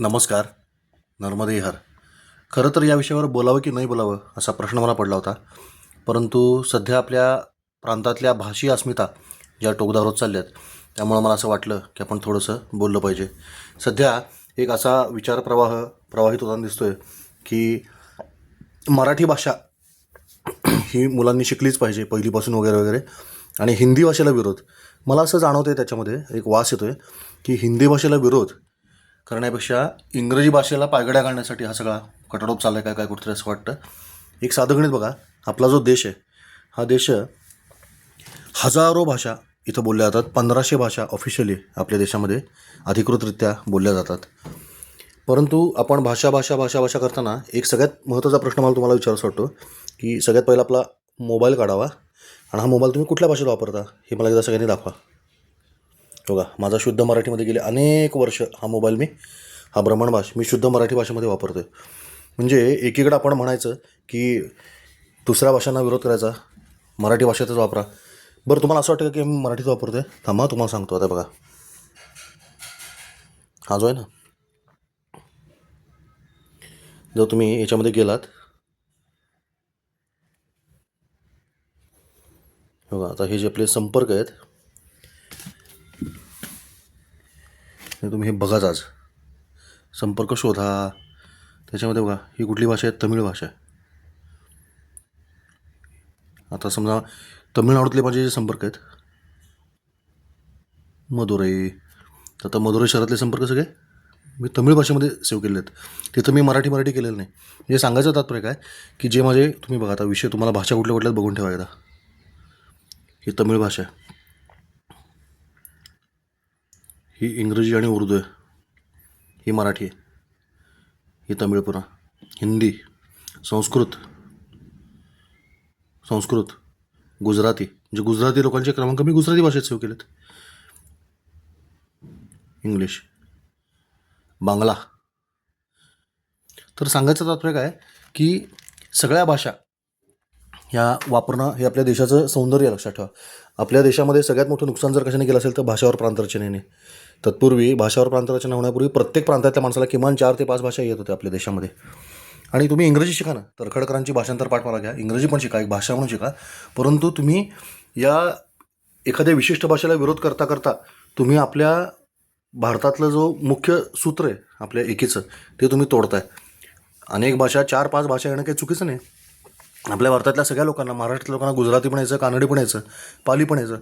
नमस्कार नर्मदे हर. खरं तर या विषयावर बोलावं की नाही बोलावं असा प्रश्न मला पडला होता. परंतु सध्या आपल्या प्रांतातल्या भाषी अस्मिता ज्या टोकदार होत चालल्या आहेत त्यामुळं मला असं वाटलं की आपण थोडंसं बोललं पाहिजे. सध्या एक असा विचारप्रवाह प्रवाहित होताना दिसतो आहे की मराठी भाषा ही मुलांनी शिकलीच पाहिजे पहिलीपासून वगैरे वगैरे. आणि हिंदी भाषेला विरोध. मला असं जाणवतं आहे त्याच्यामध्ये एक वास येतो आहे की हिंदी भाषेला विरोध करण्यापेक्षा इंग्रजी भाषेला पायगड्या घालण्यासाठी हा सगळा कटाडोप चालला आहे काय काय कुठतरी असं वाटतं. एक साधं गणित बघा आपला जो देश आहे हा देश हजारो भाषा इथं बोलल्या जातात. पंधराशे भाषा ऑफिशियली आपल्या देशामध्ये अधिकृतरित्या बोलल्या जातात. परंतु आपण भाषा भाषा भाषा भाषा करताना एक सगळ्यात महत्त्वाचा प्रश्न मला तुम्हाला विचारायचा वाटतो की सगळ्यात पहिला आपला मोबाईल काढावा. आणि हा मोबाईल तुम्ही कुठल्या भाषेत वापरता हे मला एकदा सगळ्यांनी दाखवा. बघा माझा शुद्ध मराठीमध्ये गेले अनेक वर्ष हा मोबाईल मी हा भ्रमणभाष मी शुद्ध मराठी भाषेमध्ये वापरतो आहे म्हणजे एकीकडं आपण म्हणायचं की दुसऱ्या भाषांना विरोध करायचा मराठी भाषेतच वापरा. बरं तुम्हाला असं वाटतं का की मी मराठीत वापरतो आहे थांबा तुम्हाला सांगतो आता बघा. हा जो आहे ना. जर तुम्ही याच्यामध्ये गेलात बघा आता हे जे आपले संपर्क आहेत तुम्ही हे बघाच आज. संपर्क शोधा. त्याच्यामध्ये बघा ही कुठली भाषा आहे? तमिळ भाषा आहे. आता समजा तमिळनाडूतले माझे जे संपर्क आहेत. मदुरई तर आता मदुरई शहरातले संपर्क सगळे? मी तमिळ भाषेमध्ये सेव्ह केलेले आहेत. तिथं मी मराठी मराठी केलेलं नाही. म्हणजे सांगायचं तात्पर्य काय? की जे माझे तुम्ही बघा आता विषय तुम्हाला भाषा कुठल्या कुठल्यात बघून ठेवा एकदा. ही तमिळ भाषा आहे. ही इंग्रजी आणि उर्दू आहे. ही मराठी आहे. ही तमिळ पुन्हा हिंदी. संस्कृत. संस्कृत. गुजराती. म्हणजे गुजराती लोकांचे क्रमांक मी गुजराती भाषेत सेव्ह केलेत. इंग्लिश. बांगला. तर सांगायचं तात्पर्य काय की सगळ्या भाषा ह्या वापरणं हे आपल्या देशाचं सौंदर्य लक्षात ठेवा. आपल्या देशामध्ये सगळ्यात मोठं नुकसान जर कशाने केलं असेल तर भाषावर प्रांतरचनेने. तत्पूर्वी भाषावर प्रांतरचना होण्यापूर्वी प्रत्येक प्रांतातल्या माणसाला किमान चार ते पाच भाषा येत होत्या आपल्या देशामध्ये. आणि तुम्ही इंग्रजी शिका ना तरखडकरांची भाषांतर पाठ मला घ्या इंग्रजी पण शिका एक भाषा म्हणून शिका. परंतु तुम्ही या एखाद्या विशिष्ट भाषेला विरोध करता करता तुम्ही आपल्या भारतातलं जो मुख्य सूत्र आहे आपल्या एकीचं ते तुम्ही तोडताय. अनेक भाषा चार पाच भाषा येणं काही चुकीचं नाही. आपल्या भारतातल्या सगळ्या लोकांना महाराष्ट्रातल्या लोकांना गुजराती पण यायचं कानडी पण यायचं पाली पण यायचं.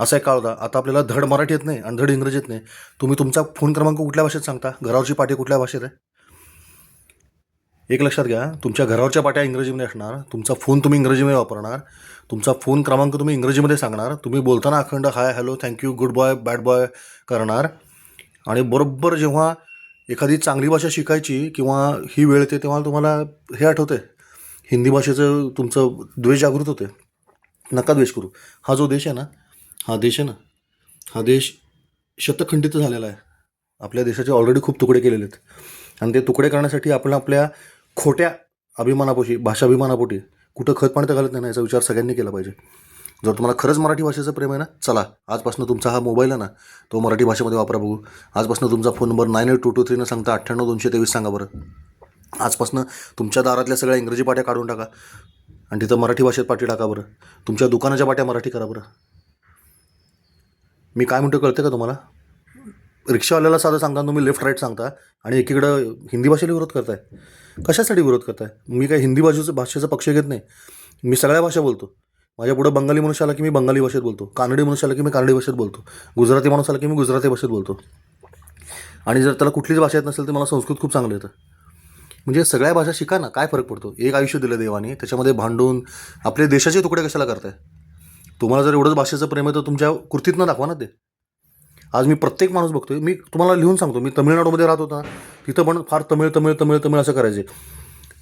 असा एक काळ होता. आता आपल्याला धड मराठी येत नाही आणि धड इंग्रजी येत नाही. तुम्ही तुमचा फोन क्रमांक कुठल्या भाषेत सांगता? घरावरची पाठी कुठल्या भाषेत आहे? एक लक्षात घ्या. तुमच्या घरावरच्या पाट्या इंग्रजीमध्ये असणार. तुमचा फोन तुम्ही इंग्रजीमध्ये वापरणार. तुमचा फोन क्रमांक तुम्ही इंग्रजीमध्ये सांगणार. तुम्ही बोलताना अखंड hi hello thank you good boy bad boy करणार. आणि बरोबर जेव्हा एखादी चांगली भाषा शिकायची किंवा ही वेळ येते तेव्हा तुम्हाला हे आठवते हिंदी भाषेचं तुमचं द्वेष जागृत होते नका द्वेष करू. हा जो देश आहे ना हा देश आहे ना हा देश शतखंडित झालेला आहे. आपल्या देशाचे ऑलरेडी खूप तुकडे केलेले आहेत. आणि ते तुकडे करण्यासाठी आपण आपल्या खोट्या अभिमानापोटी भाषाभिमानापोटी कुठं खत पाणी तर घालत नाही याचा विचार सगळ्यांनी केला पाहिजे. जर तुम्हाला खरंच मराठी भाषेचं प्रेम आहे ना चला आजपासून तुमचा हा मोबाईल आहे ना तो मराठी भाषेमध्ये वापरा बघू. आजपासून तुमचा phone number nine eight two two थ्रीनं सांगता अठ्ठ्याण्णव दोनशे तेवीस सांगा बरं. आजपासून तुमच्या दारातल्या सगळ्या इंग्रजी पाट्या काढून टाका. आणि तिथं मराठी भाषेत पाठी टाका बरं. तुमच्या दुकानाच्या पाट्या मराठी करा बरं. मी काय म्हणतो कळते का तुम्हाला? रिक्षावाल्याला साधं सांगता तुम्ही लेफ्ट राईट सांगता आणि एकीकडं हिंदी भाषेला विरोध करताय. कशासाठी विरोध करताय? मी काय हिंदी भाषेचं भाषेचा पक्ष घेत नाही. मी सगळ्या भाषा बोलतो. माझ्या पुढं बंगाली मनुष्य आला की मी बंगाली भाषेत बोलतो. कानडी मनुष्य आला की मी कानडी भाषेत बोलतो. गुजराती माणूस आला की मी गुजराती भाषेत बोलतो. आणि जर त्याला कुठलीच भाषा येत नसेल तर मला संस्कृत खूप चांगलं येतं. म्हणजे सगळ्या भाषा शिका ना काय फरक पडतो? एक आयुष्य दिलं देवाने त्याच्यामध्ये भांडून आपले देशाचे तुकडे कशाला करताय? तुम्हाला जर एवढंच भाषेचं प्रेम आहे तर तुमच्या कृतीतनं दाखवा ना ते. आज मी प्रत्येक माणूस बघतोय मी तुम्हाला लिहून सांगतो मी तमिळनाडूमध्ये राहत होता तिथं पण फार तमिळ तमिळ तमिळ तमिळ असं करायचे.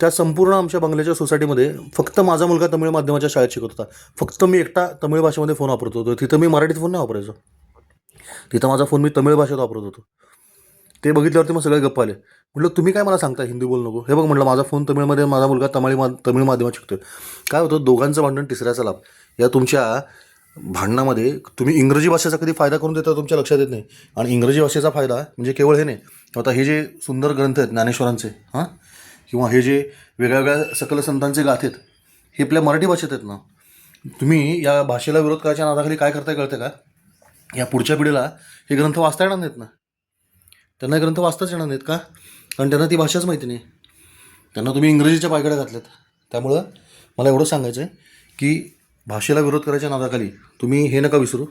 त्या संपूर्ण आमच्या बंगल्याच्या सोसायटीमध्ये फक्त माझा मुलगा तमिळ माध्यमाच्या शाळेत शिकत होता. फक्त मी एकटा तमिळ भाषेमध्ये फोन वापरत होतो तिथं मी मराठीत फोन नाही वापरायचो. तिथं माझा फोन मी तमिळ भाषेत वापरत होतो. ते बघितल्यावरती मग सगळे गप्प आले. म्हटलं तुम्ही काय मला सांगता हिंदी बोलू नको. हे बघ म्हटलं माझा फोन तमिळमध्ये माझा मुलगा तमिळ मा तमिळ माध्यमात शिकतोय. काय होतं? दोघांचं भांडण तिसऱ्याचा लाभ या तुमच्या भांडणामध्ये तुम्ही इंग्रजी भाषेचा कधी फायदा करून देता तुमच्या लक्षात येत नाही. आणि इंग्रजी भाषेचा फायदा म्हणजे केवळ हे नाही. आता हे जे सुंदर ग्रंथ आहेत ज्ञानेश्वरांचे हां? किंवा हे जे वेगळ्या वेगळ्या सकल संतांचे गाथ आहेत हे आपल्या मराठी भाषेत आहेत ना? तुम्ही या भाषेला विरोध करायच्या नादाखाली काय करताय कळतं का? या पुढच्या पिढीला हे ग्रंथ वाचता येणार नाहीत ना? त्यांना ग्रंथ वाचताच येणार नाहीत का? कारण त्यांना ती भाषाच माहिती नाही. त्यांना तुम्ही इंग्रजीच्या पायगड्या घातल्यात. त्यामुळं मला एवढं सांगायचं आहे की भाषेला विरोध करायच्या नादाखाली तुम्ही हे नका विसरू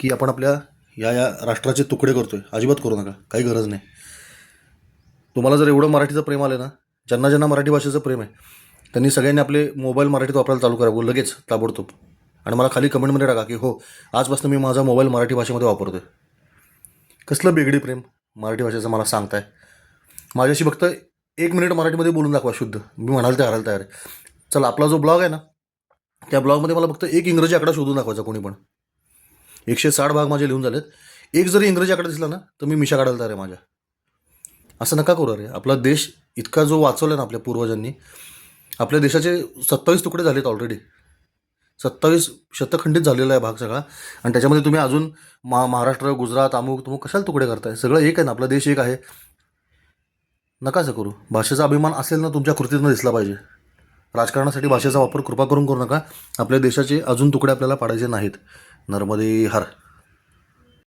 की आपण आपल्या या या राष्ट्राचे तुकडे करतो आहे अजिबात करू नका. काही गरज नाही. तुम्हाला जर एवढं मराठीचं प्रेम आलं ना ज्यांना ज्यांना मराठी भाषेचं प्रेम आहे त्यांनी सगळ्यांनी आपले मोबाईल मराठीत वापरायला चालू करावं. लगेच ताबडतोब. आणि मला खाली कमेंटमध्ये टाका की हो आजपासून मी माझा मोबाईल मराठी भाषेमध्ये वापरतो आहे कसलं बेगडी प्रेम? मराठी भाषेचं मला सांगताय. माझ्याशी फक्त एक मिनिट मराठीमध्ये बोलून दाखवा शुद्ध. मी म्हणाल ते हरायला तयार आहे. चला आपला जो ब्लॉग आहे ना त्या ब्लॉगमध्ये मला फक्त एक इंग्रजी आकडा शोधून दाखवायचा कोणी पण. एकशे साठ भाग माझे लिहून झालेत. एक जरी इंग्रजी आकडा दिसला ना तर मी मिशा काढायला तयार आहे माझ्या. असं नका करू अरे. आपला देश इतका जो वाचवला ना आपल्या पूर्वजांनी आपल्या देशाचे सत्तावीस तुकडे झालेत ऑलरेडी सत्तावीस शतखंडित झालेला आहे भाग सगळा. आणि त्याच्यामध्ये तुम्ही अजून मा महाराष्ट्र गुजरात अमुक तुमुक कशाला तुकडे करताय? सगळं एक आहे ना आपला देश एक आहे. नका असं करू. भाषेचा अभिमान असेल ना तुमच्या कृतीतनं दिसला पाहिजे. राजकारणासाठी भाषेचा वापर कृपा करून करू नका. आपल्या देशाचे अजून तुकडे आपल्याला पाडायचे नाहीत. नर्मदे हर.